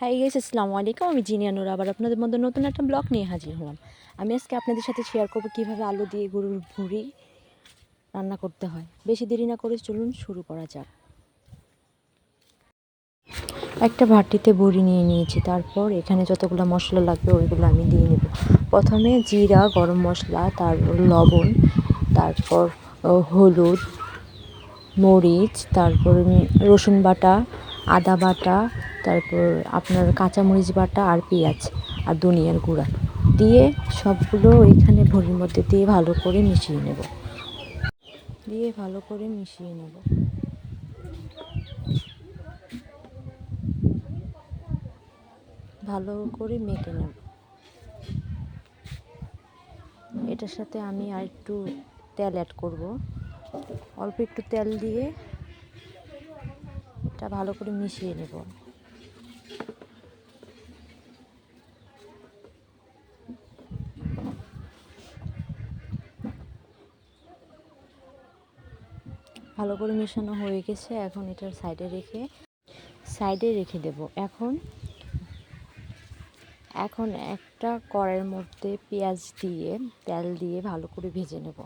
হ্যাঁ গেছে আসসালামু আলাইকুম আমি জিনিয়ানুর আবার আপনাদের মধ্যে নতুন একটা ব্লগ নিয়ে হাজির হলাম। আমি আজকে আপনাদের সাথে শেয়ার করব কীভাবে আলু দিয়ে গরুর ভুঁড়ি রান্না করতে হয়। বেশি দেরি না করে চলুন শুরু করা যাক। একটা ভাটিতে বড়ি নিয়ে নিয়েছি, তারপর এখানে যতগুলো মশলা লাগবে ওইগুলো আমি দিয়ে নেব। প্রথমে জিরা, গরম মশলা তারপর লবণ, তারপর হলুদ, মরিচ, তারপর রসুন বাটা আদা বাটা, তারপর আপনার কাঁচামরিচ বাটা আর পেঁয়াজ আর ধনিয়ার গুঁড়া দিয়ে সবগুলো ওইখানে ভরির মধ্যে দিয়ে ভালো করে মিশিয়ে নেব। দিয়ে ভালো করে মিশিয়ে নেব। ভালো করে মেখে নেব। এটার সাথে আমি আর একটু তেল অ্যাড করব। অল্প একটু তেল দিয়ে এটা ভালো করে মিশিয়ে নেব। ভালো করে মেশানো হয়ে গেছে, এখন এটার সাইডে রেখে সাইডে রেখে দেব। এখন এখন একটা কড়াইয়ের মধ্যে পেঁয়াজ দিয়ে, তেল দিয়ে ভালো করে ভেজে নেব।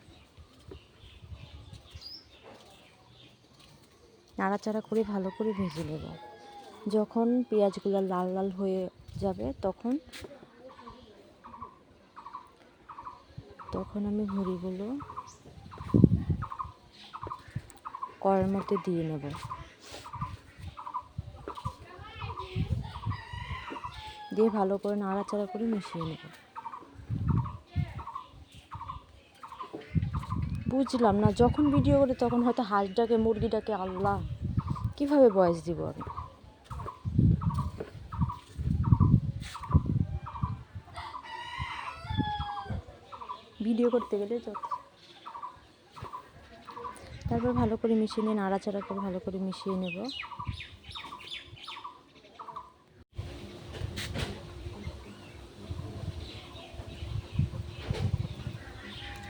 নাড়াচাড়া করে ভালো করে ভেজে নেব। যখন পেঁয়াজগুলো লাল লাল হয়ে যাবে তখন তখন আমি ভুড়িগুলো কড়ার মধ্যে দিয়ে নেব। দিয়ে ভালো করে নাড়াচাড়া করে মিশিয়ে নেব। বুঝলাম না, যখন ভিডিও করি তখন হয়তো হাঁসটাকে, মুরগিটাকে আল্লাহ, কীভাবে বয়স দিব আমি? ভিডিও করতে গেলে যত তারপর ভালো করে মিশিয়ে নিয়ে, নাড়াচাড়া করে ভালো করে মিশিয়ে নেব।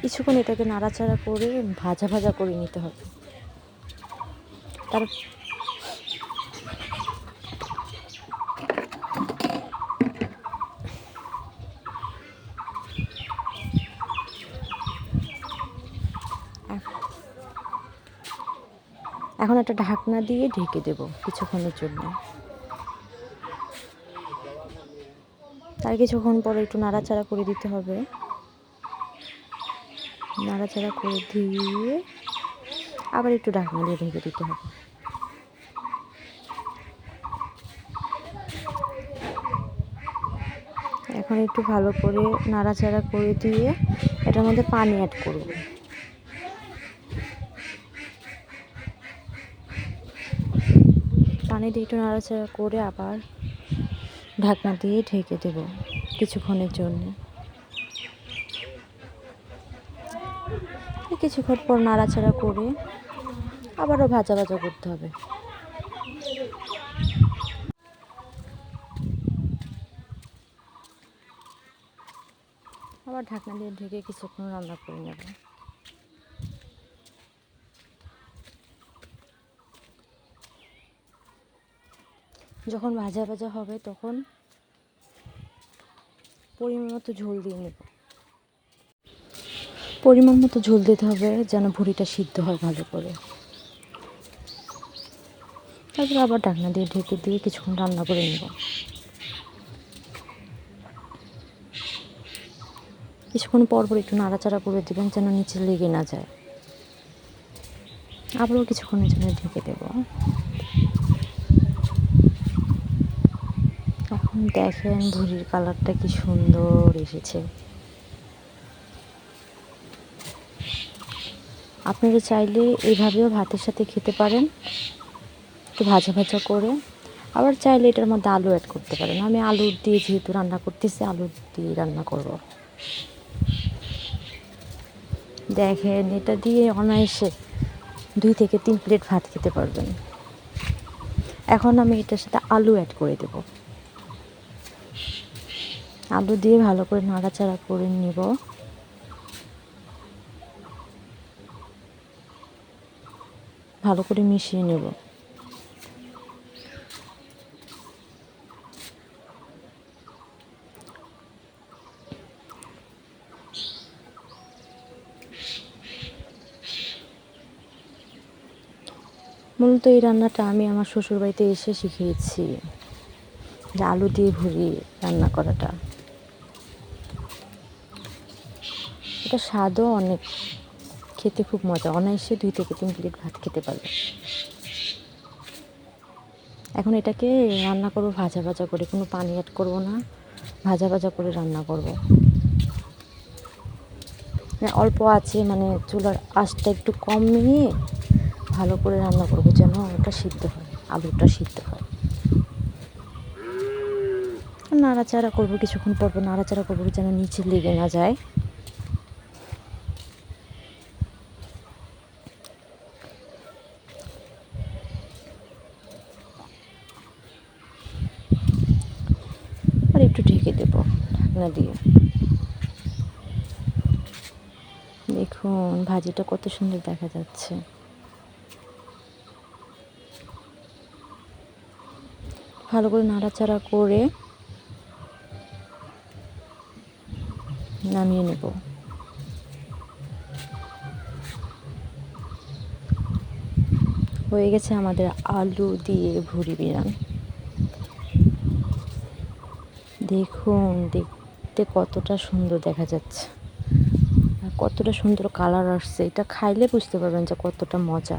কিছুক্ষণ এটাকে নাড়াচাড়া করে ভাজা ভাজা করে নিতে হবে। তার এখন একটা ঢাকনা দিয়ে ঢেকে দেব কিছুক্ষণের জন্য। তার কিছুক্ষণ পরে একটু নাড়াচাড়া করে দিতে হবে। নাড়াচাড়া করে দিয়ে আবার একটু ঢাকনা দিয়ে ঢেকে দিতে হবে। এখন একটু ভালো করে নাড়াচাড়া করে দিয়ে এটার মধ্যে পানি অ্যাড করব। পানি দিয়ে একটু নাড়াচাড়া করে আবার ঢাকনা দিয়ে ঢেকে দেব কিছুক্ষণের জন্য। কিছুক্ষণ পর নাড়াচাড়া করে আবারও ভাজা ভাজা করতে হবে। আবার ঢাকনা দিয়ে ঢেকে কিছুক্ষণ রান্না করে নেব। যখন ভাজা ভাজা হবে তখন পরিমাণ মতো ঝোল দিয়ে নেব। পরিমাণ মতো ঝোল দিতে হবে যেন ভুড়িটা সিদ্ধ হয় ভালো করে। তারপর আবার ডাকনা দিয়ে ঢেকে দিয়ে কিছুক্ষণ রান্না করে নেব। কিছুক্ষণ পর পর একটু নাড়াচাড়া করে দেবেন যেন নিচে লেগে না যায়। আবারও কিছুক্ষণের জন্য ঢেকে দেব। এখন দেখেন ভুড়ির কালারটা কি সুন্দর এসেছে। আপনারা চাইলে এইভাবেও ভাতের সাথে খেতে পারেন। একটু ভাজা ভাজা করে। আবার চাইলে এটার মধ্যে আলু অ্যাড করতে পারেন। আমি আলু দিয়ে যেহেতু রান্না করতেছি, আলু দিয়ে রান্না করব। দেখেন, এটা দিয়ে অনায়াসে দুই থেকে তিন প্লেট ভাত খেতে পারবেন। এখন আমি এটার সাথে আলু অ্যাড করে দেব। আলু দিয়ে ভালো করে নাড়াচাড়া করে নিব। ভালো করে মিশিয়ে নেব। মূলত এই রান্নাটা আমি আমার শ্বশুরবাড়িতে এসে শিখিয়েছি, যে আলু দিয়ে ভুড়ি রান্না করাটা। এটা স্বাদও অনেক খেতে খুব মজা। অনায়াসে দুই থেকে তিন প্লেট ভাত খেতে পারবে। এখন এটাকে রান্না করব, ভাজা ভাজা করে। কোনো পানি অ্যাড করব না। ভাজা ভাজা করে রান্না করব। মানে অল্প আছে মানে চুলার আঁচটা একটু কম নিয়ে ভালো করে রান্না করব যেন ওটা সিদ্ধ হয়, আলুটা সিদ্ধ হয়। নাড়াচাড়া করব, কিছুক্ষণ পর নাড়াচাড়া করব যেন নিচে লেগে না যায় আর একটু ঢেকে দেবো ঢাকনা দিয়ে। দেখুন, ভাজিটা কত সুন্দর দেখা যাচ্ছে। ভালো করে নাড়াচাড়া করে নামিয়ে নেব। হয়ে গেছে আমাদের আলু দিয়ে ভুড়ি বিরান দেখুন, দেখতে কতটা সুন্দর দেখা যাচ্ছে। আর কতটা সুন্দর কালার আসছে। এটা খাইলে বুঝতে পারবেন যে কতটা মজা।